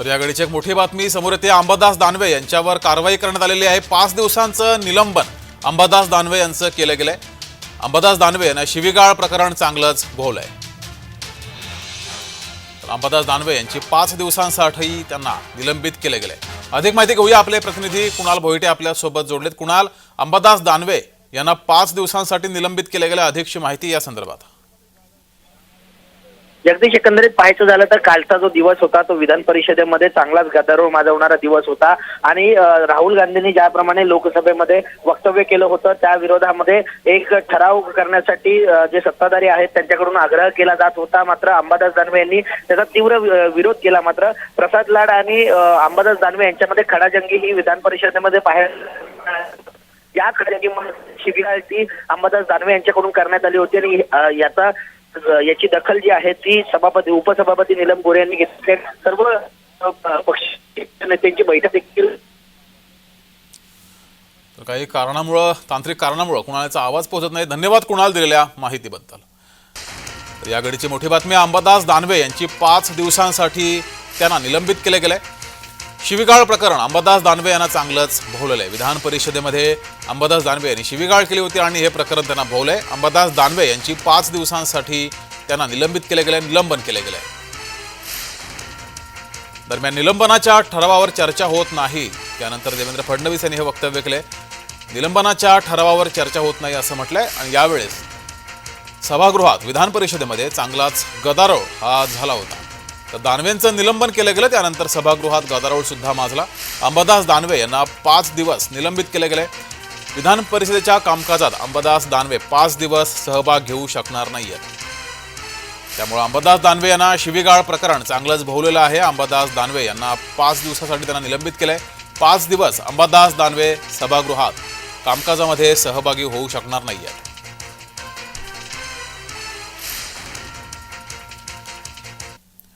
तर या घडीची एक मोठी बातमी समोर येते. अंबादास दानवे यांच्यावर कारवाई करण्यात आलेली आहे. पाच दिवसांचं निलंबन अंबादास दानवे यांचं केलं गेलंय. अंबादास दानवे यांना शिवीगाळ प्रकरण चांगलंच भोवलंय तर अंबादास दानवे यांची पाच दिवसांसाठी त्यांना निलंबित केले गेलंय. अधिक माहिती घेऊया आपले प्रतिनिधी कुणाल भोईटे आपल्यासोबत जोडलेत. कुणाल अंबादास दानवे यांना पाच दिवसांसाठी निलंबित केले गेले अधिकची माहिती या संदर्भात. जगदीश एकंदरीत पाहायचं झालं तर कालचा जो दिवस होता तो विधान परिषदेमध्ये चांगलाच गदारोळ माजवणारा दिवस होता. आणि राहुल गांधींनी ज्याप्रमाणे लोकसभेमध्ये वक्तव्य केलं होतं त्या विरोधामध्ये एक ठराव करण्यासाठी जे सत्ताधारी आहेत त्यांच्याकडून आग्रह केला जात होता. मात्र अंबादास दानवे यांनी त्याचा तीव्र विरोध केला. मात्र प्रसाद लाड आणि अंबादास दानवे यांच्यामध्ये खडाजंगी ही विधान परिषदेमध्ये पाहायला या खडाजंगी शिबिराची अंबादास दानवे यांच्याकडून करण्यात आली होती. आणि याचा याची दखल जी आहे ती सभापती उपसभापती नीलम गोरे यांनी घेतली सर्व पक्ष नेत्यांची बैठक देखील तर काही कारणामुळं तांत्रिक कारणामुळं कुणालाचा आवाज पोहोचत नाही. धन्यवाद कुणाल दिलेल्या माहितीबद्दल. या घडीची मोठी बातमी अंबादास दानवे यांची पाच दिवसांसाठी त्यांना निलंबित केले गेले शिवीगाळ प्रकरण अंबादास दानवे यांना चांगलंच भोवलेलं आहे. विधान परिषदेमध्ये अंबादास दानवे यांनी शिवीगाळ केली होती आणि हे प्रकरण त्यांना भोवलंय. अंबादास दानवे यांची पाच दिवसांसाठी त्यांना निलंबित केले गेले निलंबन केले गेले. दरम्यान निलंबनाच्या ठरावावर चर्चा होत नाही. त्यानंतर देवेंद्र फडणवीस यांनी हे वक्तव्य केले. निलंबनाच्या ठरावावर चर्चा होत नाही असं म्हटलंय आणि यावेळेस सभागृहात विधान परिषदेमध्ये चांगलाच गदारोळ हा झाला होता. तर दानवेंचं निलंबन केलं गेलं त्यानंतर सभागृहात गदारोळ सुद्धा माजला. अंबादास दानवे यांना पाच दिवस निलंबित केले गेले. विधान परिषदेच्या कामकाजात अंबादास दानवे पाच दिवस सहभाग घेऊ शकणार नाही आहेत त्यामुळे अंबादास दानवे यांना शिवीगाळ प्रकरण चांगलंच भोवलेलं आहे. अंबादास दानवे यांना पाच दिवसासाठी त्यांना निलंबित केलंय. पाच दिवस अंबादास दानवे सभागृहात कामकाजामध्ये सहभागी होऊ शकणार नाही आहेत